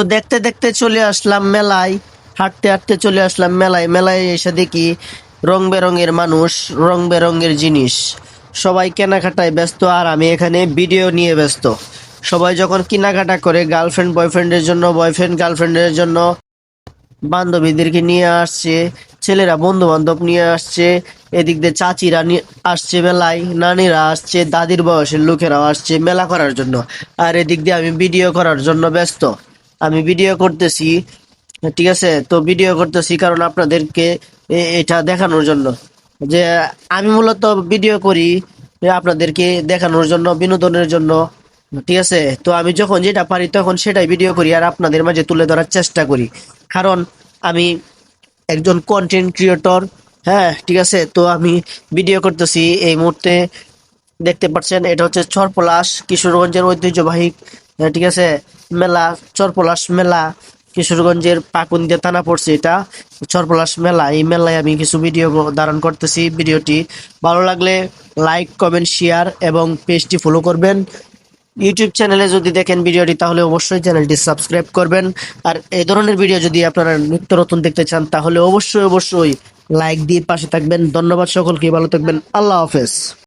তো দেখতে দেখতে চলে আসলাম মেলায়, হাঁটতে হাঁটতে চলে আসলাম মেলায়। মেলায় এসে দেখি রং বেরঙের মানুষ, রং বেরঙের জিনিস। সবাই কেনাকাটায় ব্যস্ত আর আমি এখানে ভিডিও নিয়ে ব্যস্ত। সবাই যখন কেনাকাটা করে গার্লফ্রেন্ড বয়ফ্রেন্ডের জন্য, বয়ফ্রেন্ড গার্লফ্রেন্ডের জন্য বান্ধবীদেরকে নিয়ে আসছে, ছেলেরা বন্ধু বান্ধব নিয়ে আসছে, এদিক দিয়ে চাচিরা আসছে মেলায়, নানিরা আসছে, দাদির বয়সের লোকেরাও আসছে মেলা করার জন্য। আর এদিক দিয়ে আমি ভিডিও করার জন্য ব্যস্ত। আমি ভিডিও করতেছি, ঠিক আছে? তো ভিডিও করতেছি কারণ আপনাদেরকে এটা দেখানোর জন্য। যে আমি মূলত ভিডিও করি আপনাদেরকে দেখানোর জন্য, বিনোদনের জন্য, ঠিক আছে? তো আমি যখন যেটা পারি তখন সেটাই ভিডিও করি আর আপনাদের মাঝে তুলে ধরার চেষ্টা করি। কারণ আমি একজন কন্টেন্ট ক্রিয়েটর হ্যাঁ ঠিক আছে? তো আমি ভিডিও করতেছি এই মুহূর্তে। দেখতে পাচ্ছেন, এটা হচ্ছে চরপলাশ কিশোরগঞ্জের ঐতিহ্যবাহী ঠিক আছে, মেলা, চরপলাশ মেলা, কিশোরগঞ্জের পাকুন্দিয়া থানা পড়ছে এটা, চরপলাশ মেলা, এই মেলায় আমি কিছু ভিডিও ধারণ করতেছি। ভিডিওটি ভালো লাগলে লাইক কমেন্ট শেয়ার এবং পেজটি ফলো করবেন। ইউটিউব চ্যানেলে যদি দেখেন ভিডিওটি, তাহলে অবশ্যই চ্যানেলটি সাবস্ক্রাইব করবেন। আর এই ধরনের ভিডিও যদি আপনারা নিত্য নতুন দেখতে চান, তাহলে অবশ্যই অবশ্যই লাইক দিয়ে পাশে থাকবেন। ধন্যবাদ সকলকে, ভালো থাকবেন। আল্লাহ হাফেজ।